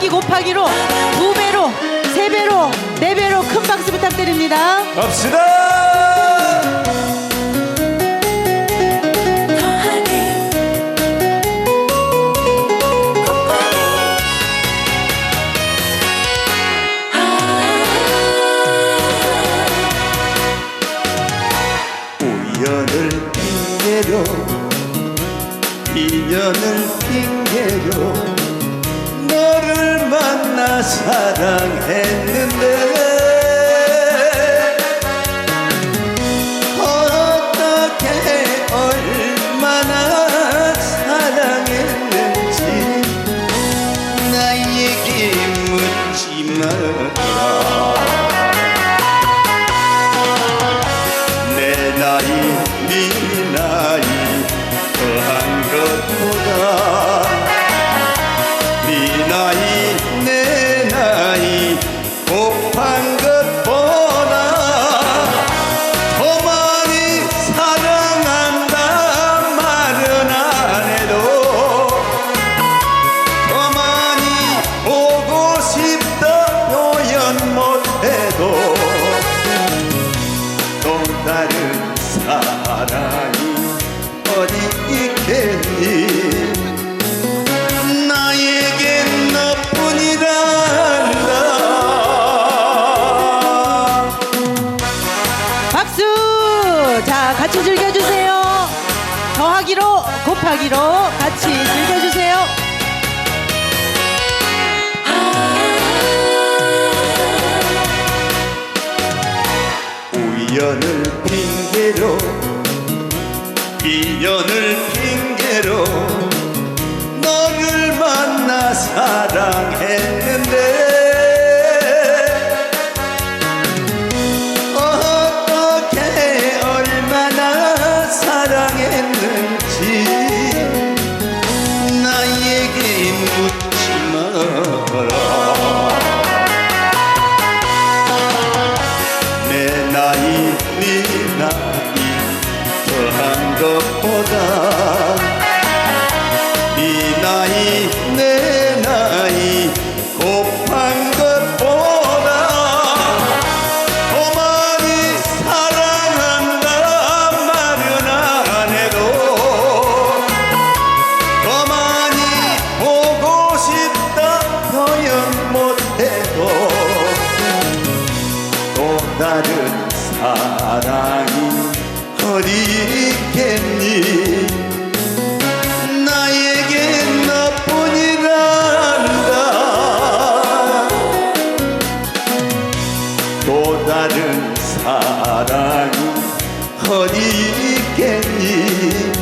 곱하기로 두 배로 세 배로 네 배로 큰 박수 부탁드립니다. 갑시다. 우연을 핑계로 인연을 핑계로 나 사랑했는데. 어떻게 얼마나 사랑했는지. 나에게 묻지 마라 내 나이 네 나이 또 다른 사랑이 어디 있겠니 나에겐 너뿐이란다 박수! 자, 같이 즐겨주세요. 더하기로 곱하기로 같이 즐겨주세요. 우연을 핑계로 인연을 네 나이 더한 것보다 네 나이 내 나이 곱한 것보다 더 많이 사랑한다 말은 안 해도 더 많이 보고 싶다 표현 못해도 또 다른 사랑이 어디 있겠니? 나에게 너뿐이란다. 또 다른 사랑이 어디 있겠니